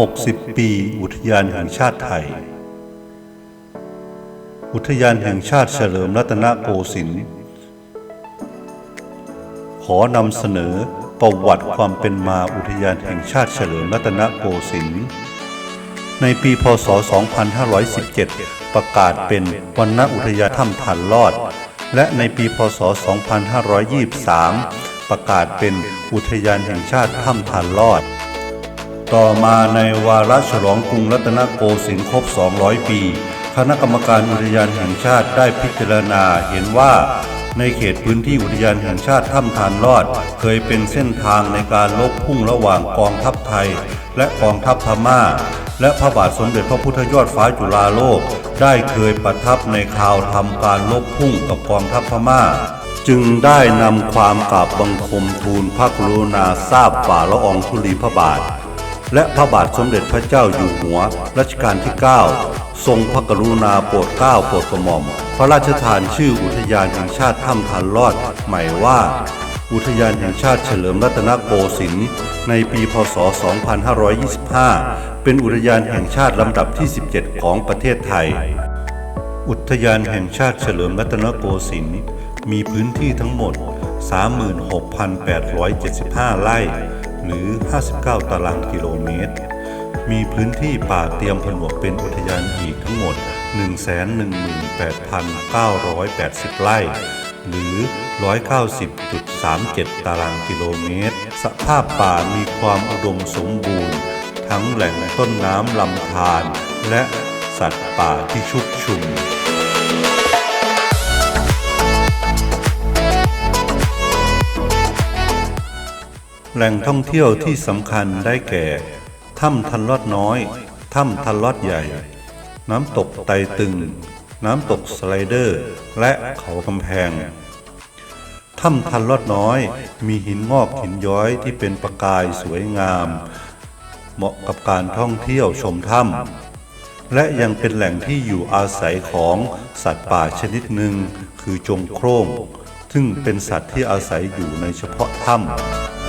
60 ปีอุทยานแห่งชาติไทย อุทยานแห่งชาติเฉลิมรัตนโกสินทร์ขอนำเสนอประวัติความเป็นมาอุทยานแห่งชาติเฉลิมรัตนโกสินทร์ในปีพศ 2517 ประกาศเป็นวันณอุทยานถ้ำฐานลอด และในปีพศ 2523 ประกาศเป็นอุทยานแห่งชาติถ้ำฐานลอด ต่อมาในวาระฉลองกรุงรัตนโกสินทร์ครบ 200 ปี คณะกรรมการอุทยานแห่งชาติได้พิจารณาเห็นว่า ในเขตพื้นที่อุทยานแห่งชาติถ้ำทานลอด เคยเป็นเส้นทางในการลบพุ่งระหว่างกองทัพไทย และกองทัพพม่า และพระบาทสมเด็จพระพุทธยอดฟ้าจุฬาโลก ได้เคยประทับในข่าวทำการลบพุ่งกับกองทัพพม่าจึงได้นำความกราบบังคมทูลพระกรุณาทราบฝ่าละอองธุลีพระบาท และพระบาทสมเด็จพระเจ้าอยู่หัวรัชกาลที่ 9 ทรงพระกรุณาโปรดเกล้าโปรดกระหม่อม พระราชทานชื่ออุทยานแห่งชาติถ้ำทานลอดใหม่ว่า อุทยานแห่งชาติเฉลิมรัตนโกสินทร์ในปีพศ 2525 เป็นอุทยานแห่งชาติลำดับที่ 17 ของประเทศไทย อุทยานแห่งชาติเฉลิมรัตนโกสินทร์มีพื้นที่ทั้งหมด 36,875 ไร่ หรือ 59 ตารางกิโลเมตร มีพื้นที่ป่าเตรียมผนวกเป็นอุทยานอีกทั้งหมด 118,980 ไร่ หรือ 190.37 ตารางกิโลเมตร สภาพป่ามีความอุดมสมบูรณ์ ทั้งแหล่งต้นน้ำลำธารและสัตว์ป่าที่ชุกชุม แหล่งท่องเที่ยวที่สำคัญได้แก่ ถ้ำทันลอดน้อย ถ้ำทันลอดใหญ่ น้ำตกไตตึง น้ำตกสไลเดอร์ และเขากำแพง ถ้ำทันลอดน้อย มีหินงอกหินย้อยที่เป็นประกายสวยงาม เหมาะกับการท่องเที่ยวชมถ้ำและยังเป็นแหล่งที่อยู่อาศัยของสัตว์ป่าชนิดหนึ่งคือจงโคร่งซึ่งเป็นสัตว์ที่อาศัยอยู่ในเฉพาะถ้ำ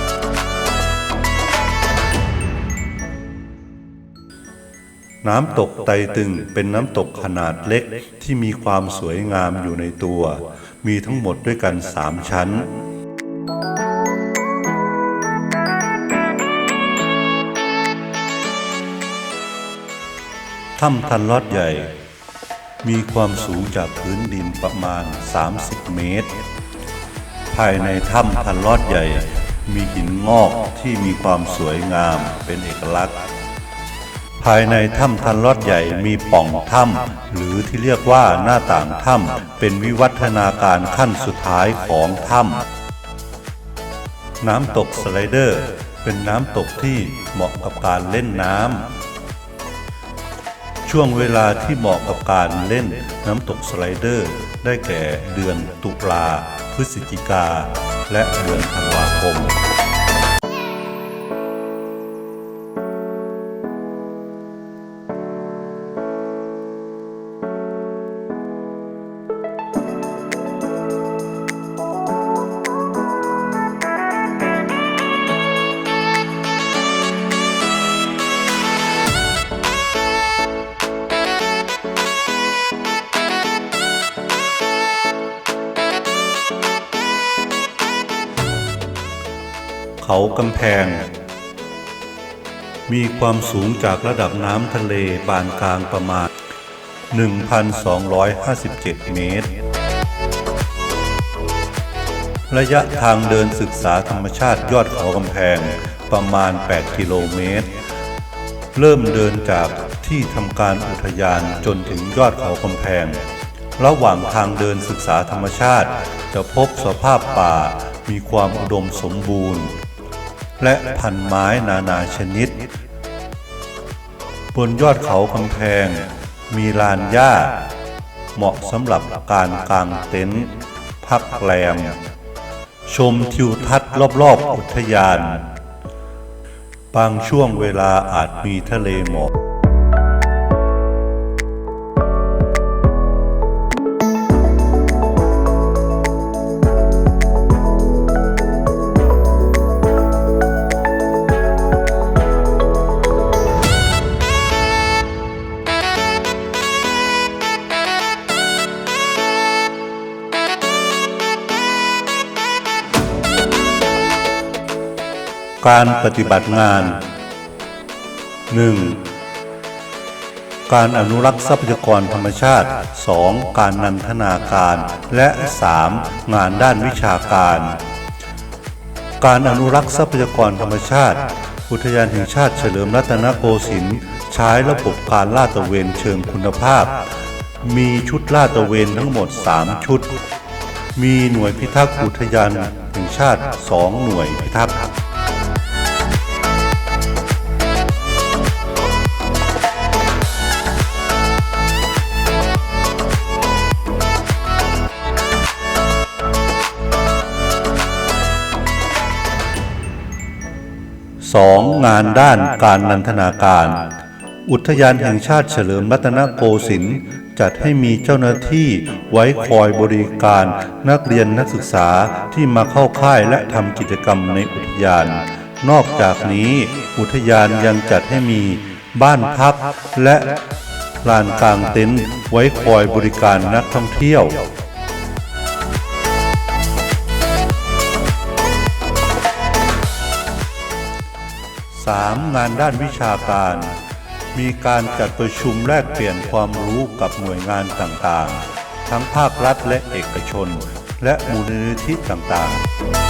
น้ำตกไตตึงเป็นน้ำตกขนาดเล็กที่มีความสวยงามอยู่ในตัว มีทั้งหมดด้วยกันสามชั้น ถ้ำทันลอดใหญ่ มีความสูงจากพื้นดินประมาณ 30 เมตร ภายในถ้ำทันลอดใหญ่ มีหินงอกที่มีความสวยงามเป็นเอกลักษณ์ ภายในถ้ำทันลอดใหญ่มีป่องถ้ำหรือที่เรียกว่าหน้าต่างถ้ำเป็นวิวัฒนาการขั้นสุดท้ายของถ้ำน้ำตกสไลเดอร์ เป็นน้ำตกที่เหมาะกับการเล่นน้ำช่วงเวลาที่เหมาะกับการเล่นน้ำตกสไลเดอร์ ได้แก่เดือนตุลาพฤศจิกา และเดือนธันวาคม เขากำแพง มีความสูงจากระดับน้ำทะเลปานกลางประมาณ 1,257 เมตร ระยะทางเดินศึกษาธรรมชาติยอดเขากำแพงประมาณ 8 กิโลเมตร เริ่มเดินจากที่ทำการอุทยานจนถึงยอดเขากำแพง ระหว่างทางเดินศึกษาธรรมชาติ จะพบสภาพป่ามีความอุดมสมบูรณ์ และพันไม้นานาชนิด บนยอดเขากำแพงมีลานหญ้า เหมาะสำหรับการกางเต็นท์พักแรม ชมทิวทัศน์รอบๆ อุทยาน บางช่วงเวลาอาจมีทะเลหมอก การปฏิบัติงาน 1. การอนุรักษ์ทรัพยากรธรรมชาติ 2. การนันทนาการ และ 3. งานด้านวิชาการ การอนุรักษ์ทรัพยากรธรรมชาติ อุทยานแห่งชาติเฉลิมรัตนโกสินทร์ใช้ระบบการลาดตระเวนเชิงคุณภาพ มีชุดลาดตระเวนทั้งหมด 3 ชุด มีหน่วยพิทักษ์อุทยานแห่งชาติ 2 หน่วยพิทักษ์ 2. งานด้านการนันทนาการ อุทยานแห่งชาติเฉลิมรัตนโกสินทร์จัดให้มีเจ้าหน้าที่ไว้คอยบริการนักเรียนนักศึกษาที่มาเข้าค่ายและทำกิจกรรมในอุทยาน นอกจากนี้อุทยานยังจัดให้มีบ้านพักและลานกลางเต็นท์ไว้คอยบริการนักท่องเที่ยว 3. งานด้านวิชาการ มีการจัดประชุมแลกเปลี่ยนความรู้กับหน่วยงานต่างๆ ทั้งภาครัฐและเอกชน และมูลนิธิต่างๆ